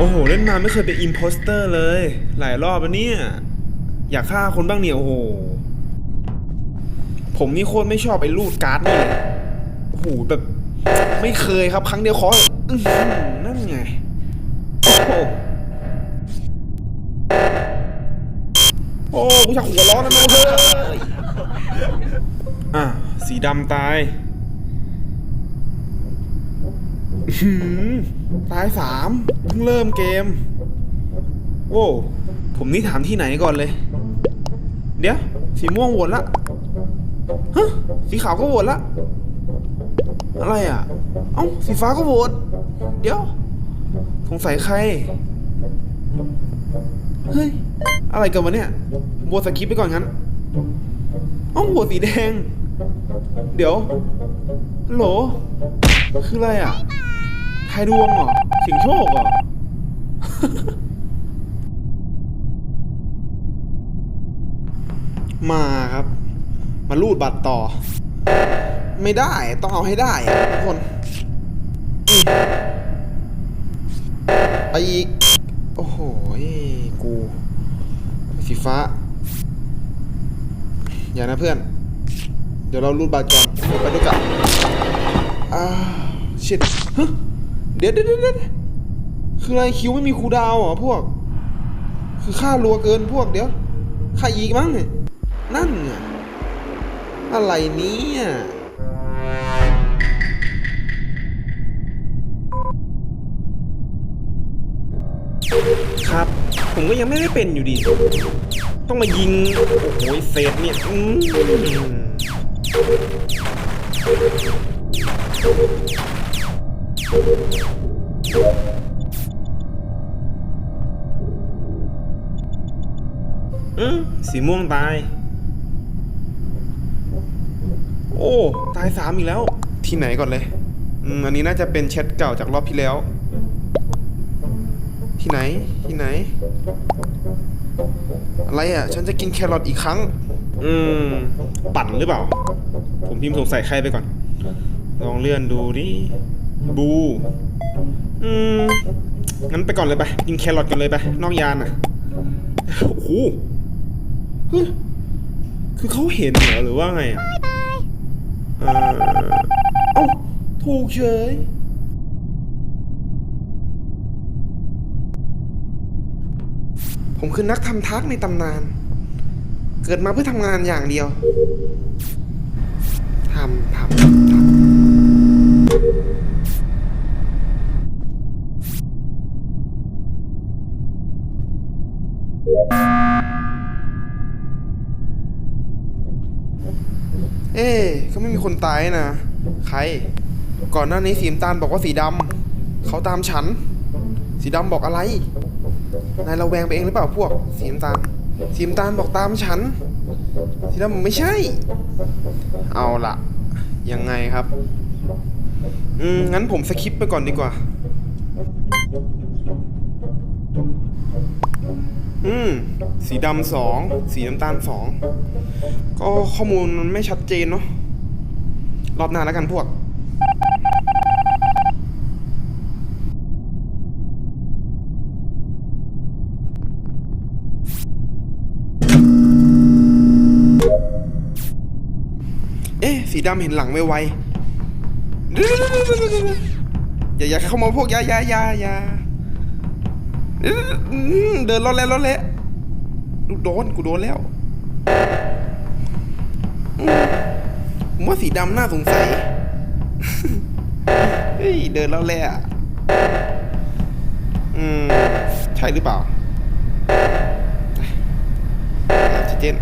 โอ้โห เล่นมาไม่เคยเป็นอิมโพสเตอร์เลย หลายรอบแล้วเนี่ย อยากฆ่าคนบ้างเนี่ย โอ้โห ผมนี่โคตรไม่ชอบไอ้ลูดการ์ดนี่เลยโอ้โห แบบ ไม่เคยครับ ครั้งเดียวขออื้อหือนั่นไง โอ้โหโอ้กูอยากหัวร้อนนะน้องเฮ้ยอะ สีดำตายอื้อหือ ตายสามเพิ่งเริ่มเกมโว้ผมนี่ถามที่ไหนก่อนเลย เดี๋ยว สีม่วงโหวตละฮะสีขาวก็โหวตละ อะไรอะ เอ้า สีฟ้าก็โหวตเดี๋ยว สงสัยใคร เฮ้ย อะไรกันวะเนี่ยโหวตสกิปไปก่อนงั้นเอ้าโหวตสีแดง เดี๋ยวฮัลโหล คืออะไรอะ ทายดวงเหรอเสิงโชคเหรอ มาครับ มาลูดบัตรต่อ ไม่ได้ต้องเอาให้ได้อะทุกคนอืมไปอีก โอ้โห กูสีฟ้า อย่านะเพื่อน เดี๋ยวเรารูดบัตรก่อนเดี๋ยวไปด้วยกันอ่าชิดฮะ เดี๋ยวเดี๋ยวเดี๋ยวเดี๋ยวคืออะไรคิวไม่มีคูดาวเหรอพวก คือค่ารัวเกินพวกเดี๋ยวค่าอีกมั้งเนี่ยนั่นไงอะไรเนี้ครับ ผมก็ยังไม่ได้เป็นอยู่ดี ต้องมายิง โอ้โหเศษเนี่ยอืม อืมสีม่วงตาย โอ้ ตายสามอีกแล้ว ที่ไหนก่อนเลยอืมอันนี้น่าจะเป็นแชทเก่าจากรอบที่แล้ว ที่ไหน ที่ไหน อะไรอะ ฉันจะกินแครอทอีกครั้ง อืม ปั่นหรือเปล่า ผมพิมพ์สงสัยใครไปก่อน ลองเลื่อนดูดิ บู อืม งั้นไปก่อนเลยไป กินแครอทกันเลยไป นอกยานอะ โอ้โหคือเขาเห็นเหรอหรือว่าไงอะเอ่อเอ้า ถูกเฉยผมคือนักทำทักในตำนาน เกิดมาเพื่อทำงานอย่างเดียว ทำ เอ๊ะก็ไม่มีคนตายนะ ใคร ก่อนหน้านี้สีน้ำตาลบอกว่าสีดำเขาตามฉัน สีดำบอกอะไร นายระแวงไปเองหรือเปล่าพวก สีน้ำตาล สีน้ำตาลบอกตามฉัน สีดำบอกไม่ใช่ เอาละยังไงครับ อืมงั้นผมสคิปไปก่อนดีกว่า อืม สีดำสอง สีน้ำตาลสอง ก็ข้อมูลมันไม่ชัดเจนเนาะ รอบหน้าแล้วกันพวกเอ๊ะ สีดำเห็นหลังไวๆเดี๋ยวอย่าอย่าเข้ามาพวกยายายายา เดินรอดแล้วรอดแล้วกูโดนกูโดนแล้วอืมผมว่าสีดำน่าสงสัยเฮ้ยเดินแล้วแหละอืม ใช่หรือเปล่าออกซิเจน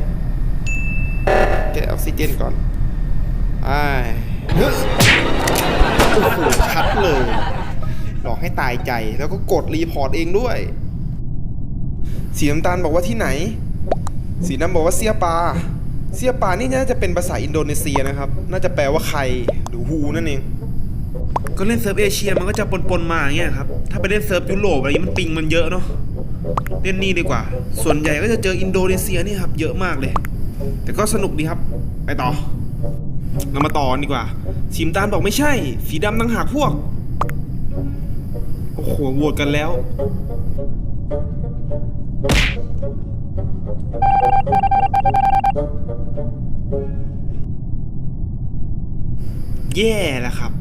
แกะออกซิเจนก่อนไอ้เฮ้ยโอ้โหชัดเลย หลอกให้ตายใจ แล้วก็กดรีพอร์ตเองด้วย สีน้ำตาลบอกว่าที่ไหน สีน้ำบอกว่าเซียปาเซียปานี่น่าจะเป็นภาษาอินโดนีเซียนะครับ น่าจะแปลว่าใครหรือฮูนั่นเอง ก็เล่นเซิร์ฟเอเชียมันก็จะปนๆมาอย่างเงี้ยครับ ถ้าไปเล่นเซิร์ฟยุโรปอะไรนี้มันปิงมันเยอะเนาะ เล่นนี่ดีกว่า ส่วนใหญ่ก็จะเจออินโดนีเซียนี่ครับเยอะมากเลย แต่ก็สนุกดีครับ ไปต่อเรามาต่อนดีกว่าสีน้ำตาลบอกไม่ใช่ สีดำตั้งหากพวก โหโหวตกันแล้ว แย่แล้วครับ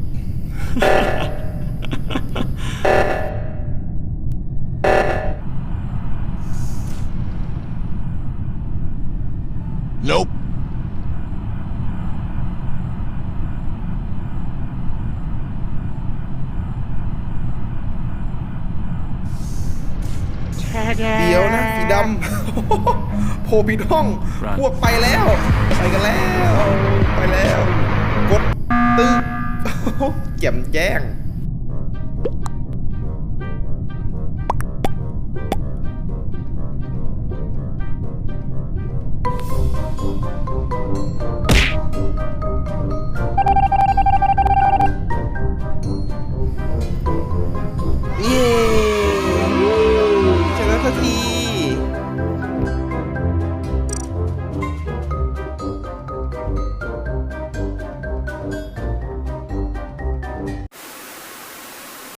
เดี๋ยวนะสีดำโผล่ผิดห้อง พวกไปแล้ว ไปกันแล้ว ไปแล้ว กดตึ๊กแจ่มแจ้ง